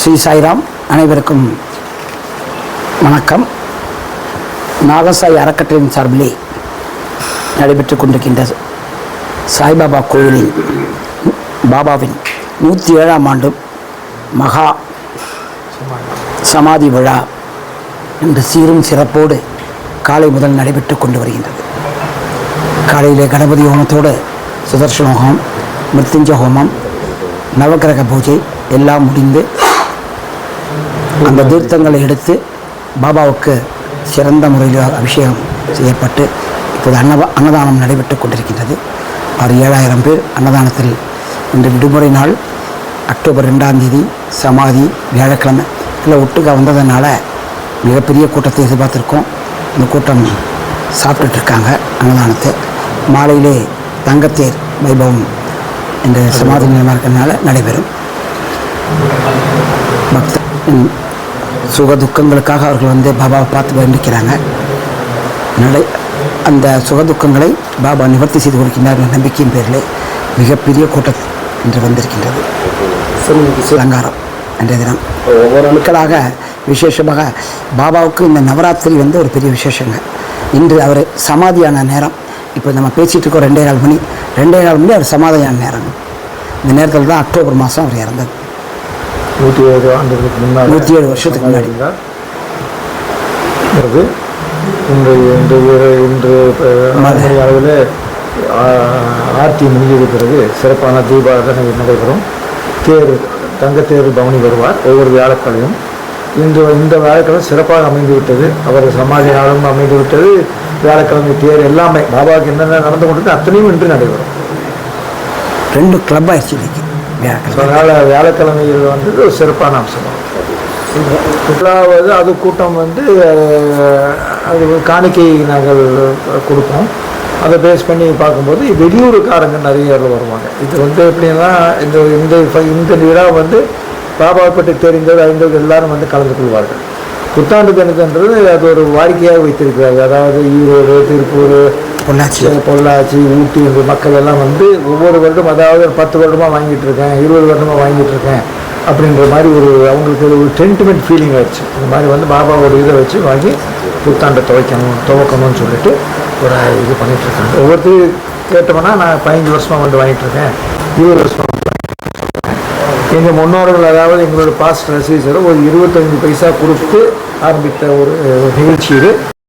ஸ்ரீ சாய்ராம் அனைவருக்கும் வணக்கம். நாகசாய் அறக்கட்டளையின் சார்பிலே நடைபெற்று கொண்டிருக்கின்ற சாய்பாபா கோயிலில் பாபாவின் நூற்றி ஏழாம் ஆண்டு மகா சமாதி விழா இன்று சீரும் சிறப்போடு காலை முதல் நடைபெற்று கொண்டு வருகின்றது. காலையிலே கணபதி ஹோமத்தோடு சுதர்ஷன ஹோமம் மிருத்யுஞ்ச ஹோமம் நவக்கிரக பூஜை எல்லாம் முடிந்து அந்த தீர்த்தங்களை எடுத்து பாபாவுக்கு சிறந்த முறையில் அபிஷேகம் செய்யப்பட்டு இப்போது அன்னவ அன்னதானம் நடைபெற்று கொண்டிருக்கின்றது. அவர் ஏழாயிரம் பேர் அன்னதானத்தில் இன்று விடுமுறை நாள் அக்டோபர் ரெண்டாம் தேதி சமாதி வியாழக்கிழமை எல்லாம் ஒட்டுக்கா வந்ததுனால மிகப்பெரிய கூட்டத்தை எதிர்பார்த்துருக்கோம். இந்த கூட்டம் சாப்பிட்டுட்ருக்காங்க அன்னதானத்தை. மாலையிலே தங்கத்தேர் வைபவம் இந்த சமாதி நிலமாக இருக்கிறதுனால நடைபெறும். பக்தன் சுக துக்கங்களுக்காக அவர்கள் வந்து பாபாவை பார்த்து வேண்டிக்கிறாங்க அதனால் அந்த சுக துக்கங்களை பாபா நிவர்த்தி செய்து கொடுக்கின்றார் நம்பிக்கையின் பேரில் மிகப்பெரிய கூட்டம் இன்று வந்திருக்கின்றது. அலங்காரம் என்ற தினம். ஒவ்வொரு நாட்களாக விசேஷமாக பாபாவுக்கு இந்த நவராத்திரி வந்து ஒரு பெரிய விசேஷங்க. இன்று அவர் சமாதியான நேரம். இப்போ நம்ம பேசிகிட்டு இருக்கோம் ரெண்டே கால் மணி. ரெண்டே கால் மணி அவர் சமாதியான நேரம். இந்த நேரத்தில் தான் அக்டோபர் மாதம் அவர் இறந்தது. நூற்றி ஏழு ஆண்டுகளுக்கு முன்னாடி நூற்றி ஏழு வருஷத்துக்கு முன்னாடி. இருந்தார். வருது இன்று இன்று இன்று மணி அளவில் ஆர்த்தி முடிஞ்சது பிறகு சிறப்பான தீபாராதனை நடைபெறும். தேர் தங்கத்தேர் பவனி வருவார் ஒவ்வொரு வியாழக்கிழமையும். இன்று இந்த வியாழக்கிழமை சிறப்பாக அமைந்து விட்டது அவர் சமாதி நாளும் அமைந்து விட்டது வியாழக்கிழமை தேர் எல்லாமே பாபாவுக்கு என்னென்ன நடந்து கொண்டிருக்கு அத்தனையும் இன்று நடைபெறும். ரெண்டு கிளப் ஆயிடுச்சு இன்னைக்கு. வியாழக்கிழமை அதனால் வியாழக்கிழமையில் வந்து ஒரு சிறப்பான அம்சம். முதலாவது அது கூட்டம் வந்து அது ஒரு காணிக்கை நாங்கள் கொடுப்போம். அதை பேஸ் பண்ணி பார்க்கும்போது வெளியூருக்காரங்க நிறைய வருவாங்க. இது வந்து எப்படின்னா இந்த இந்த இந்த விழா வந்து பாபாவை பற்றி தெரிந்தவர் அறிந்தவர் எல்லாரும் வந்து கலந்து கொள்வார்கள். புத்தாண்டு தினத்தன்றது அது ஒரு வாடிக்கையாக வைத்திருக்கிறார்கள். அதாவது ஈரோடு திருப்பூர் பொள்ளாச்சி. பொள்ளாச்சி ஊட்டி இந்த மக்கள் எல்லாம் வந்து ஒவ்வொரு வருடம் அதாவது ஒரு பத்து வருடமாக வாங்கிட்டு இருக்கேன் இருபது வருடமாக வாங்கிட்டு இருக்கேன் அப்படின்ற மாதிரி ஒரு அவங்களுக்கு ஒரு சென்டிமெண்ட் ஃபீலிங் ஆயிடுச்சு. இந்த மாதிரி வந்து பாபாவோட இதை வச்சு வாங்கி புத்தாண்டை துவைக்கணும் துவக்கணும்னு சொல்லிட்டு ஒரு இது பண்ணிட்டு இருக்காங்க. ஒவ்வொருத்தரும் கேட்டோம்னா நான் பதினஞ்சு வருஷமாக வந்து வாங்கிட்டு இருக்கேன் இருபது வருஷமாக வந்து வாங்கிட்டு இருக்கேன். எங்கள் முன்னோர்கள் அதாவது எங்களோட பாஸ்ட் ரசீசர் ஒரு இருபத்தஞ்சு பைசா கொடுத்து ஆரம்பித்த ஒரு நிகழ்ச்சி இது.